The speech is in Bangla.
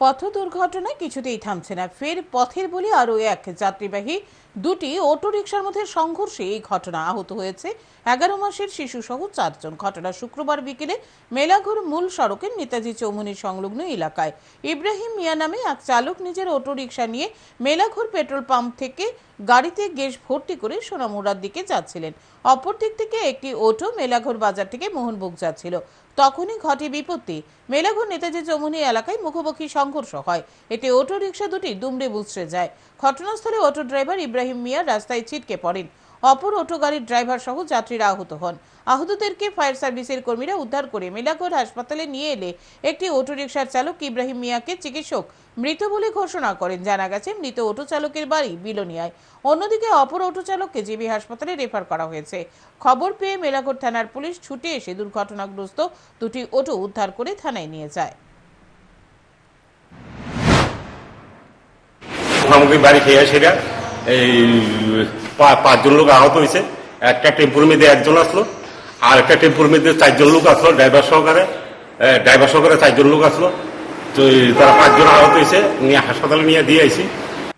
পথ দুর্ঘটনায় কিছুতেই থামছে না। ফের পথের বলি আরও এক। যাত্রীবাহী দুটি অটোরিকশার মধ্যে সংঘর্ষে এই ঘটনা আহত হয়েছে। এগারো মাসের শিশুসহ চারজন। ঘটনা শুক্রবার বিকেলে মেলাঘর মূল সড়কের নেতাজি চৌমুনি সংলগ্ন এলাকায়। ইব্রাহিম মিয়া নামে এক চালক নিজের অটোরিকশা নিয়ে মেলাঘর পেট্রোল পাম্প থেকে গাড়িতে গ্যাস ভর্তি করে সোনামুড়ার দিকে যাচ্ছিলেন। অপর দিক থেকে একটি অটো মেলাঘর বাজার থেকে মোহনভোগ যাচ্ছিল। তখনই ঘটে বিপত্তি। মেলাঘর নেতাজি চৌমুনি এলাকায় মুখোমুখি সংঘর্ষ হয়। এতে অটো রিক্সা দুটি দুমড়ে মুচড়ে যায়। ঘটনাস্থলে অটো ড্রাইভার ইব্রাহিম মিয়া রাস্তায় ছিটকে পড়েন। অপর অটো গাড়ির ড্রাইভার সহ যাত্রীরা আহত হন। আহতদেরকে ফায়ার সার্ভিসের কর্মীরা উদ্ধার করে মেলাঘর হাসপাতালে নিয়ে এলে একটি অটো রিকশার চালক ইব্রাহিম মিয়াকে চিকিৎসক মৃত বলে ঘোষণা করেন। জানা গেছে মৃত অটো চালকের বাড়ি বিলোনিয়ায়। অন্যদিকে অপর অটো চালককে জিবি হাসপাতালে রেফার করা হয়েছে। খবর পেয়ে মেলাঘর থানার পুলিশ ছুটে এসে দুর্ঘটনাগ্রস্ত দুটি অটো উদ্ধার করে থানায় নিয়ে যায়। সামগ্রিক বাড়ি খেয়ে সেটা এই পাঁচজন লোক আহত হয়েছে। একটা টেম্পুর মধ্যে একজন আসলো, আর একটা টেম্পুর মধ্যে চারজন লোক আসলো, ড্রাইভার সহকারে। ড্রাইভার সহকারে চারজন লোক আসলো। তো তারা পাঁচজন আহত হয়েছে, নিয়ে হাসপাতালে নিয়ে দিয়ে আইছি।